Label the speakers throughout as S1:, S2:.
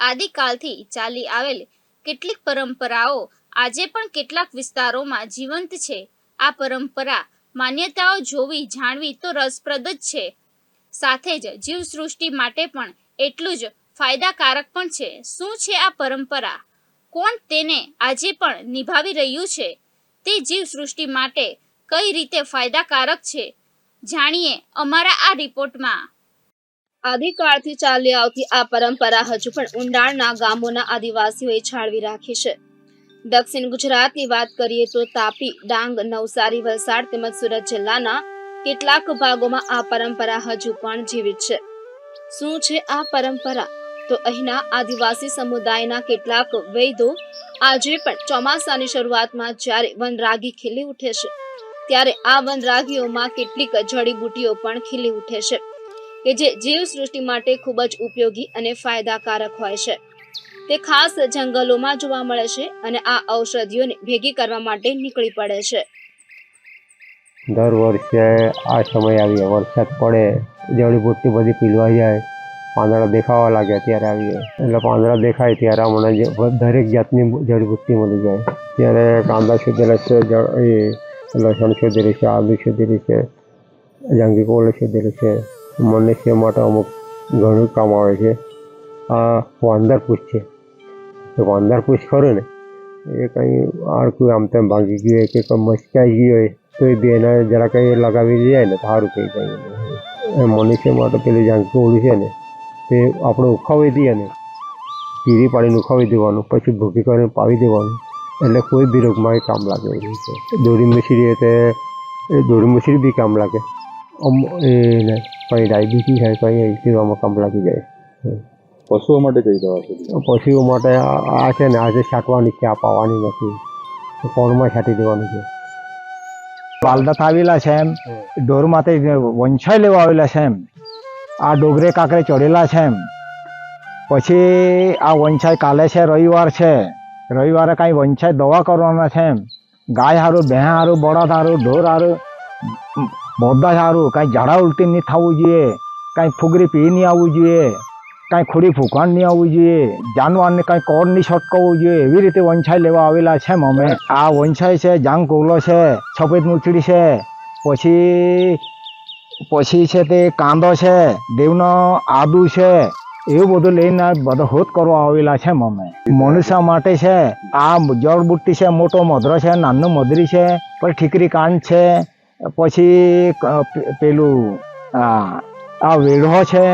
S1: આદિકાલથી ચાલી આવેલ કેટલીક પરંપરાઓ આજે પણ કેટલાક વિસ્તારોમાં જીવંત છે. આ પરંપરા માન્યતાઓ જોવી, જાણવી તો રસપ્રદ જ છે. સાથે જ જીવસૃષ્ટિ માટે પણ એટલું જ ફાયદાકારક પણ છે. શું છે આ પરંપરા? કોણ તેને આજે પણ નિભાવી રહ્યું છે? તે જીવસૃષ્ટિ માટે કઈ રીતે ફાયદાકારક છે? જાણીએ અમારા આ રિપોર્ટમાં. આદિકાળથી ચાલી આવતી આ પરંપરા હજુ પણ ઊંડાણના ગામોના આદિવાસીઓએ જાળવી રાખી છે. દક્ષિણ ગુજરાતની વાત કરીએ તો તાપી, ડાંગ, નવસારી, વલસાડ તેમજ સુરત જિલ્લાના કેટલાક ભાગોમાં આ પરંપરા હજુ પણ જીવિત છે. શું છે આ પરંપરા? તો અહીંના આદિવાસી સમુદાયના કેટલાક વૈદો આજે પણ ચોમાસાની શરૂઆતમાં જ્યારે વનરાગી ખીલી ઉઠે છે, ત્યારે આ વનરાગીઓમાં કેટલીક જડીબુટીઓ પણ ખીલી ઉઠે છે. કે જે જીવ સૃષ્ટિ માટે ખૂબ જ ઉપયોગી અને ફાયદાકારક હોય છે. તે ખાસ જંગલોમાં જોવા મળે છે અને આ ઔષધિઓને ભેગી કરવા માટે નીકળી પડે છે.
S2: દર વર્ષે આ સમય આવીએ વરસાદ પડે, જડીબુટ્ટી બધી પીલવાઈ જાય, પાંદડા દેખાવા લાગે ત્યારે આવીએ એટલે પાંદડા દેખાય ત્યારે અમને દરેક જાતની જડીબુટ્ટી મળી જાય. ત્યારે કાંદા શોધેલા છે લસણ શોધેલી છે, આદુ શોધેલી છે, જાંગી કોળ શોધેલી છે. મનુષ્ય માટે અમુક ઘણું કામ આવે છે. આ વાંદર પૂછ છે. તો વાંદર પૂછ ખરું ને? એ કંઈ આડકું આમ તેમ ભાંગી ગયું હોય કે કંઈ મચકાઈ ગયું હોય, તો એ બેને જરા કંઈ લગાવી જાય ને સારું થઈ જાય. મનુષ્ય માટે પેલી જાંકી કોળી છે ને, તે આપણે ઉખાવી દઈએ ને પીરી પાડીને ઉખાવી દેવાનું, પછી ભૂકી કરીને પાવી દેવાનું, એટલે કોઈ બી રોગમાં એ કામ લાગે એવું છે. દોરી મિશ્રી તે, એ દોરી મિશ્રી બી કામ લાગે. અમ, એને કંઈ ડાયાબિટીસ હોય કંઈ એવામાં કામ લાગી જાય.
S3: પશુઓ માટે કઈ દવા છે?
S2: પશુઓ માટે આ આ છે ને આજે છાંટવાની છે આ પાવાની નથી. કોણમાં છાંટી દેવાનું છે?
S4: બાલદત આવેલા છે એમ. ઢોરમાંથી વંછાઈ લેવા આવેલા છે એમ. આ ડોગરે કાંકરે ચડેલા છે એમ. પછી આ વંછાઈ કાલે છે રવિવાર છે. રવિવારે કાંઈ વંછાઈ દવા કરવાના છે એમ. ગાય હારું ભેં હારું બળદ હારું ઢોર હારું બધા સારું, કાંઈ ઝાડા ઉલટી નહીં થવું જોઈએ, કાંઈ ફુગરી પી નહીં આવવું જોઈએ, કાંઈ ખોડી ફૂંકાણ નહીં આવવું જોઈએ, જાનવરને કાંઈ કોર નહીં છટકાવવું જોઈએ, એવી રીતે વંછાઈ લેવા આવેલા છે અમે. આ વંછાઈ છે જાંગ કોલો છે સફેદ મૂછડી છે, પછી પછી છે તે કાંદો છે, દેવનો આદુ છે, એવું બધું લઈને બધો હોત કરવા આવેલા છે અમે. મનુષ્ય માટે છે, આ જળબુટ્ટી છે, મોટો મધરો છે, નાનું મધરી છે પછી ઠીકરી કાંડ છે પછી પેલું આ આ વેઢો છે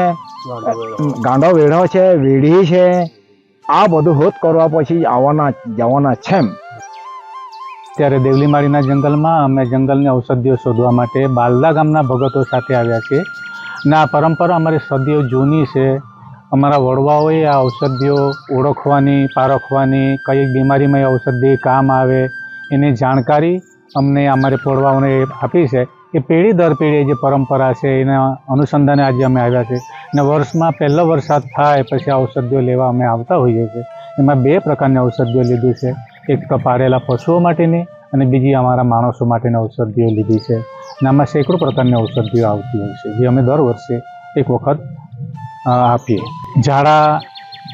S4: ગાંડો વેઢો. છે વેઢી છે આ બધું હોત કરવા પછી આવવાના જવાના છે એમ
S5: ત્યારે દેવલીમાળીના જંગલમાં અમે જંગલની ઔષધિઓ શોધવા માટે બાલદા ગામના ભગતો સાથે આવ્યા છીએ. ને આ પરંપરા અમારી સદીઓ જૂની છે. અમારા વડવાઓએ આ ઔષધિઓ ઓળખવાની પારખવાની કઈ બીમારીમાં એ ઔષધિ કામ આવે એની જાણકારી અમને અમારે પોળવાઓને આપી છે, એ પેઢી દર પેઢી જે પરંપરા છે, એના અનુસંધાને આજે અમે આવ્યા છે. ને વર્ષમાં પહેલો વરસાદ થાય પછી ઔષધિઓ લેવા અમે આવતા હોઈએ છીએ. એમાં બે પ્રકારની ઔષધિઓ લીધી છે. એક તો પાળેલા પશુઓ માટેની અને બીજી અમારા માણસો માટેની ઔષધિઓ લીધી છે. અને આમાં સેંકડો પ્રકારની ઔષધિઓ આવતી હોય છે, જે અમે દર વર્ષે એક વખત આપીએ. ઝાડા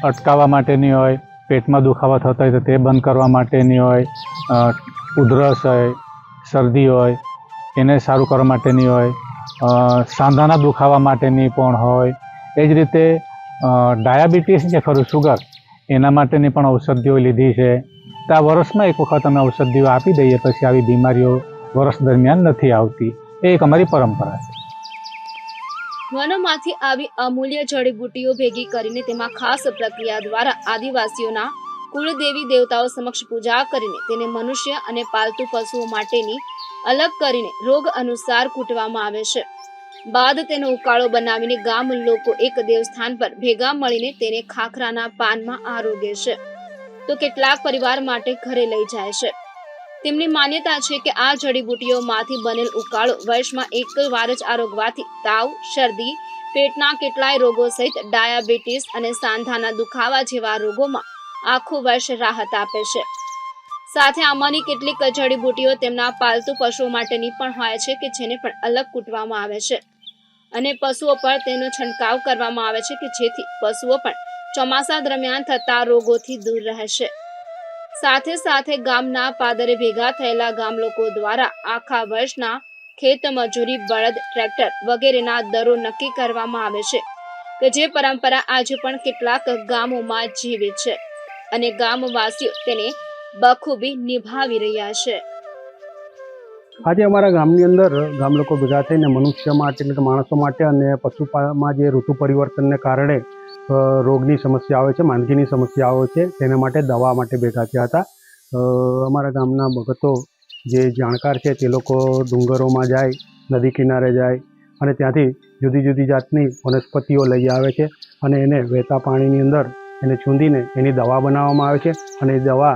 S5: અટકાવવા માટેની હોય, પેટમાં દુખાવા થતા હોય તો તે બંધ કરવા માટેની હોય ઉધરસ હોય, શરદી હોય, એને સારું કરવા માટેની હોય સાંધાના દુખાવા માટેની પણ હોય. એ જ રીતે ડાયાબિટીસ જે ખરું સુગર, એના માટેની પણ ઔષધિઓ લીધી છે. તો આ વર્ષમાં એક વખત અમે ઔષધિઓ આપી દઈએ, પછી આવી બીમારીઓ વર્ષ દરમિયાન નથી આવતી. એ એક અમારી પરંપરા છે.
S1: વનોમાંથી આવી અમૂલ્ય જડીબુટીઓ ભેગી કરીને તેમાં ખાસ પ્રક્રિયા દ્વારા આદિવાસીઓના કુળદેવી દેવતાઓ સમક્ષ પૂજા કરીને તેને મનુષ્ય અને પાલતુ પશુઓ માટેની અલગ કરીને રોગ અનુસાર કૂટવામાં આવે છે. બાદ તેનો ઉકાળો બનાવીને ગામ લોકો એક દેવસ્થાન પર ભેગા મળીને તેને ખાખરાના પાનમાં આરોગે છે. તો કેટલાક પરિવાર માટે ઘરે લઈ જાય છે. તેમની માન્યતા છે કે આ જડીબુટીઓમાંથી બનેલ ઉકાળો વર્ષમાં એક વાર જ આરોગવાથી તાવ, શરદી, પેટના કેટલાય રોગો સહિત ડાયાબિટીસ અને સાંધાના દુખાવા જેવા રોગોમાં આખું વર્ષ રાહત આપે છે. સાથે આમાંની કેટલીક જડીબુટીઓ તેમના પાલતુ પશુઓ માટેની પણ હોય છે કે જેને પણ અલગ કૂટવામાં આવે છે. અને પશુઓ પર તેનો છંટકાવ કરવામાં આવે છે કે જેથી પશુઓ પણ ચોમાસા દરમિયાન થતા રોગોથી દૂર રહેશે સાથે સાથે ગામના પાદરે ભેગા થયેલા ગામ લોકો દ્વારા આખા વર્ષના ખેત મજૂરી, બળદ, ટ્રેક્ટર વગેરેના દરો નક્કી કરવામાં આવે છે કે જે પરંપરા આજે પણ કેટલાક ગામોમાં જીવે છે. અને ગામવાસીઓ તેને બખૂબી નિભાવી રહ્યા છે.
S6: આજે અમારા ગામની અંદર ગામ લોકો ભેગા થઈને મનુષ્ય માટે એટલે કે માણસો માટે અને પશુપાલમાં જે ઋતુ પરિવર્તનને કારણે રોગની સમસ્યા આવે છે, માંદગીની સમસ્યા આવે છે, તેના માટે દવા માટે ભેગા થયા હતા. અમારા ગામના ભગતો જે જાણકાર છે તે લોકો ડુંગરોમાં જાય, નદી કિનારે જાય અને ત્યાંથી જુદી જુદી જાતની વનસ્પતિઓ લઈ આવે છે અને એને વહેતા પાણીની અંદર એને છૂંદીને એની દવા બનાવવામાં આવે છે અને એ દવા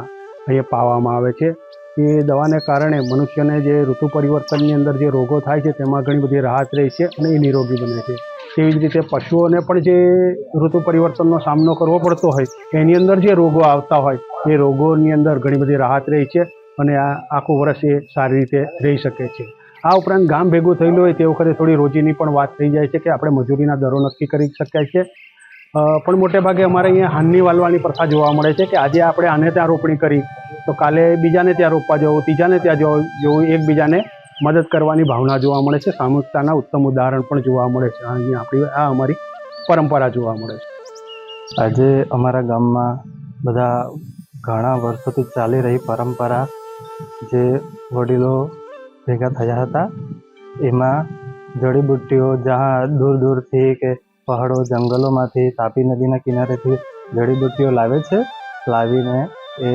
S6: અહીંયા પાવામાં આવે છે. એ દવાને કારણે મનુષ્યને જે ઋતુ પરિવર્તનની અંદર જે રોગો થાય છે તેમાં ઘણી બધી રાહત રહે છે અને એ નિરોગી બને છે. તેવી જ રીતે પશુઓને પણ જે ઋતુ પરિવર્તનનો સામનો કરવો પડતો હોય, એની અંદર જે રોગો આવતા હોય, એ રોગોની અંદર ઘણી બધી રાહત રહે છે અને આ આખું વર્ષ એ સારી રીતે રહી શકે છે. આ ઉપરાંત ગામ ભેગું થયેલું હોય તે વખતે થોડી રોજીની પણ વાત થઈ જાય છે કે આપણે મજૂરીના દરો નક્કી કરી શકાય છે. પણ મોટે ભાગે અમારે અહીંયા હાનની વાલવાની પ્રથા જોવા મળે છે કે આજે આપણે આને ત્યાં રોપણી કરી, તો કાલે બીજાને ત્યાં રોપવા જવું, ત્રીજાને ત્યાં જવું એકબીજાને મદદ કરવાની ભાવના જોવા મળે છે સામૂહિકતાના ઉત્તમ ઉદાહરણ પણ જોવા મળે છે. અહીંયા આપણી, આ અમારી પરંપરા જોવા મળે છે.
S7: આજે અમારા ગામમાં બધા ઘણા વર્ષોથી ચાલી રહી પરંપરા જે વડીલો ભેગા થયા હતા, એમાં જડીબુટ્ટીઓ જ્યાં દૂર દૂરથી કે પહાડો જંગલોમાંથી તાપી નદીના કિનારેથી જડીબુટ્ટીઓ લાવે છે. લાવીને એ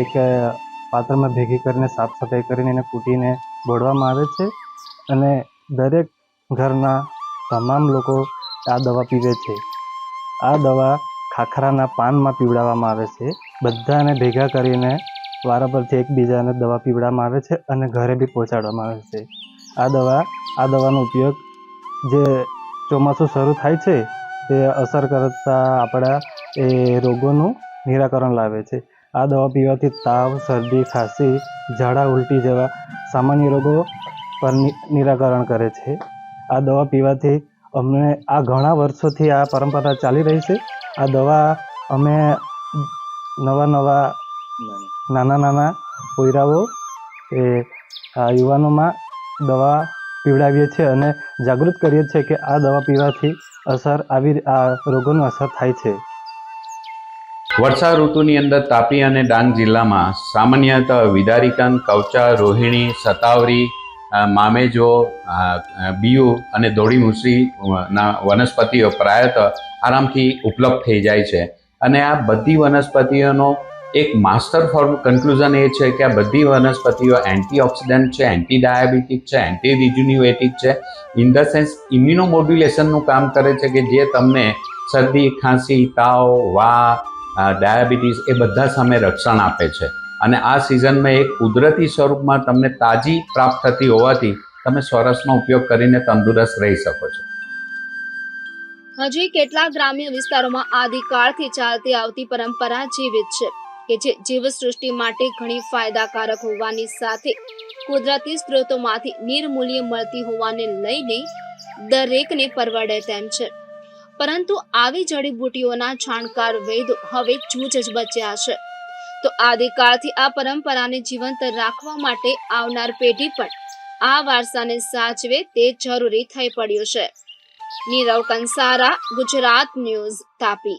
S7: એક પાત્રમાં ભેગી કરીને સાફ સફાઈ કરીને એને કૂટીને બોળવામાં આવે છે અને દરેક ઘરના તમામ લોકો આ દવા પીવે છે. આ દવા ખાખરાના પાનમાં પીવડાવવામાં આવે છે. બધાને ભેગા કરીને વારા પરથી એકબીજાને દવા પીવડાવવામાં આવે છે અને ઘરે બી પહોંચાડવામાં આવે છે. આ દવા, આ દવાનો ઉપયોગ જે ચોમાસું શરૂ થાય છે તે અસર કરતા આપણા એ રોગોનું નિરાકરણ લાવે છે. આ દવા પીવાથી તાવ શરદી ખાંસી ઝાડા ઉલટી જેવા સામાન્ય રોગો પર નિરાકરણ કરે છે. આ દવા પીવાથી અમને આ ઘણા વર્ષોથી આ પરંપરા ચાલી રહી છે. આ દવા અમે નવા નવા નાના. નાના પોયરાઓ એ યુવાનોમાં દવા પીવડાવીએ છીએ અને જાગૃત કરીએ છીએ કે આ દવા પીવાથી અસર આવી આ રોગોની અસર થાય છે.
S8: વર્ષા ઋતુની અંદર તાપી અને ડાંગ જિલ્લામાં સામાન્યતઃ વિદારીકન, કવચા, રોહિણી, સતાવરી મામેજો બીયુ અને દોડી મુસરી ના વનસ્પતિઓ પ્રાયત આરામથી ઉપલબ્ધ થઈ જાય છે. અને આ બધી વનસ્પતિઓનો એક માસ્ટર ફોર્મ કન્ક્લુઝન એ છે કે આ બધી વનસ્પતિઓ એન્ટીઓક્સિડન્ટ છે એન્ટી ડાયાબિટીક છે એન્ટી રિજ્યુનિવેટિક છે ઇન ધ સેન્સ ઇમ્યુનોમોડ્યુલેશનનું કામ કરે છે કે જે તમને શરદી, ખાંસી, તાવ, વા ડાયાબિટીસ એ બધા સામે રક્ષણ આપે છે. અને આ સિઝનમાં એક કુદરતી સ્વરૂપમાં તમને તાજી પ્રાપ્ત થતી હોવાથી તમે સ્વરસનો ઉપયોગ કરીને તંદુરસ્ત રહી શકો છો.
S1: હજી કેટલાક ગ્રામ્ય વિસ્તારોમાં આદિકાળથી ચાલતી આવતી પરંપરા જીવિત છે. કે જે જીવસૃષ્ટિ માટે ઘણી ફાયદાકારક હોવાની સાથે કુદરતી સ્ત્રોતોમાંથી નિર્મૂલ્ય મળતી હોવાને લઈને દરેકને પરવડે તેમ છે. પરંતુ આવી જડીબુટીઓના જાણકાર વૈદો હવે જૂજ જ બચ્યા છે. તો આદિકાળથી આ પરંપરાને જીવંત રાખવા માટે આવનાર પેઢી પણ આ વારસાને સાચવે તે જરૂરી થઈ પડ્યું છે. નીરવ કંસારા, ગુજરાત ન્યૂઝ તાપી.